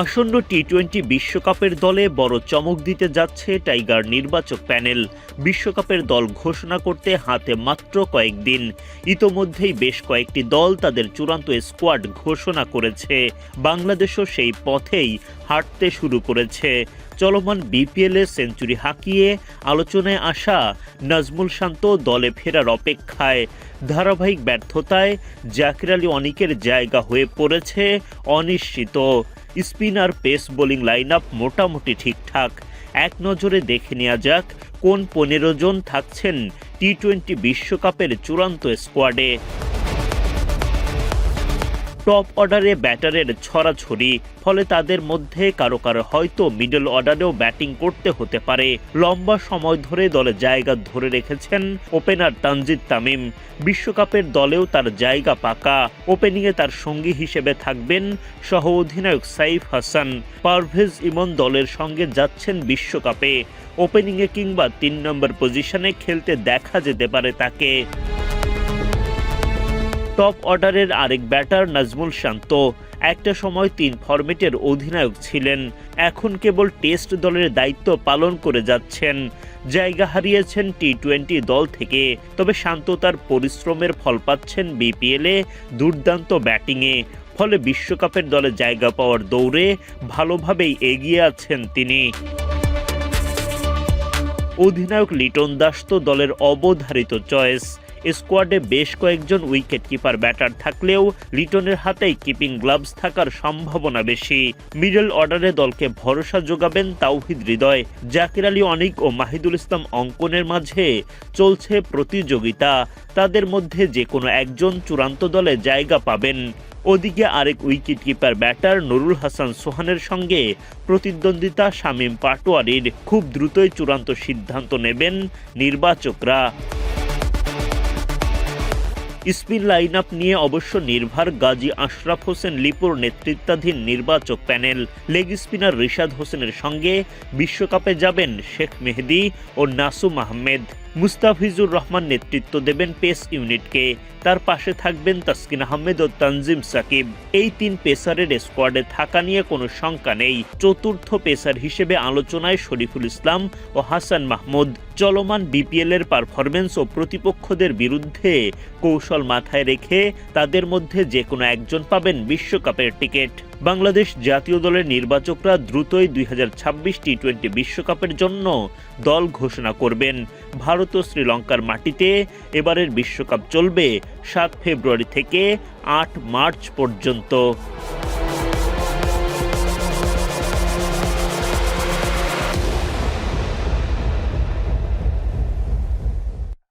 আসন্ন T twenty বিশ্বকাপের দলে বড় চমক দিতে যাচ্ছে টাইগার নির্বাচক প্যানেল। বিশ্বকাপের দল ঘোষণা করতে হাতে মাত্র কয়েকদিন। ইতোমধ্যেই বেশ কয়েকটি দল তাদের চূড়ান্ত স্কোয়াড ঘোষণা করেছে। বাংলাদেশও সেই পথেই হাঁটতে শুরু করেছে। চলমান বিপিএলে সেঞ্চুরি হাঁকিয়ে আলোচনায় আসা নাজমুল শান্ত দলে ফেরার অপেক্ষায়। ধারাবাহিক ব্যর্থতায় জাকির আলী অনিকের জায়গা হয়ে পড়েছে অনিশ্চিত। Spinner pace bowling line up মোটামুটি ঠিকঠাক। এক নজরে দেখে নেওয়া যাক কোন পনেরো জন থাকছেন টি টোয়েন্টি বিশ্বকাপের চূড়ান্ত স্কোয়াডে টপ অর্ডারে ব্যাটারের ছড়াছড়ি, ফলে তাদের মধ্যে কারও কারও হয়তো মিডল অর্ডারেও ব্যাটিং করতে হতে পারে। লম্বা সময় ধরে দলে জায়গা ধরে রেখেছেন ওপেনার তানজিদ তামিম। বিশ্বকাপের দলেও তার জায়গা পাকা। ওপেনিংয়ে তার সঙ্গী হিসেবে থাকবেন সহ অধিনায়ক সাইফ হাসান। পারভেজ ইমন দলের সঙ্গে যাচ্ছেন বিশ্বকাপে। ওপেনিংয়ে কিংবা তিন নম্বর পজিশনে খেলতে দেখা যেতে পারে তাকে। টপ অর্ডারের আরেক ব্যাটার নাজমুল শান্ত। একটা সময় তিন ফরম্যাটের অধিনায়ক ছিলেন। এখন কেবল টেস্ট দলের দায়িত্ব পালন করে যাচ্ছেন। জায়গা হারিয়েছেন টি টোয়েন্টি দল থেকে। তবে শান্ত তার পরিশ্রমের ফল পাচ্ছেন বিপিএলে দুর্দান্ত ব্যাটিংয়ে। ফলে বিশ্বকাপের দলে জায়গা পাওয়ার দৌড়ে ভালোভাবেই এগিয়ে আছেন তিনি। অধিনায়ক লিটন দাস তো দলের অবধারিত চয়েস। স্কোয়াডে বেশ কয়েকজন উইকেট কিপার ব্যাটার থাকলেও লিটনের হাতেই কিপিং গ্লাভস থাকার সম্ভাবনা বেশি। মিডল অর্ডারে দলকে ভরসা যোগাবেন তাওহিদ হৃদয়। জাকির আলী অনিক ও মাহিদুল ইসলাম অঙ্কনের মাঝে চলছে প্রতিযোগিতা। তাদের মধ্যে যে কোনো একজন চূড়ান্ত দলে জায়গা পাবেন। ওদিকে আরেক wicket keeper batter Nurul Hasan সোহানের সঙ্গে প্রতিদ্বন্দ্বিতা শামীম পাটোয়ারির। খুব দ্রুতই চূড়ান্ত সিদ্ধান্ত নেবেন নির্বাচকরা। স্পিন লাইন আপ নিয়ে অবশ্য নির্ভার গাজী আশরাফ হোসেন লিপুর নেতৃত্বাধীন নির্বাচক প্যানেল। লেগ স্পিনার রিশাদ হোসেনের সঙ্গে বিশ্বকাপে যাবেন শেখ মেহেদি ও নাসুম আহমেদ। মুস্তাফিজুর রহমান নেতৃত্ব দেবেন পেস ইউনিটকে। তার পাশে থাকবেন তাসকিন আহমেদ ও তানজিম সাকিব। এই তিন পেসারের স্কোয়াডে থাকা নিয়ে কোনো শঙ্কা নেই। চতুর্থ পেসার হিসেবে আলোচনায় শরীফুল ইসলাম ও হাসান মাহমুদ। চলমান বিপিএল এর পারফরমেন্স ও প্রতিপক্ষদের বিরুদ্ধে কৌশল মাথায় রেখে তাদের মধ্যে যে কোনো একজন পাবেন বিশ্বকাপের টিকিট। বাংলাদেশ জাতীয় দলের নির্বাচকরা দ্রুতই দুই হাজার ছাব্বিশ টি টোয়েন্টি বিশ্বকাপের জন্য দল ঘোষণা করবেন। ভারত ও শ্রীলঙ্কার মাটিতে এবারের বিশ্বকাপ চলবে সাত ফেব্রুয়ারি থেকে আট মার্চ পর্যন্ত।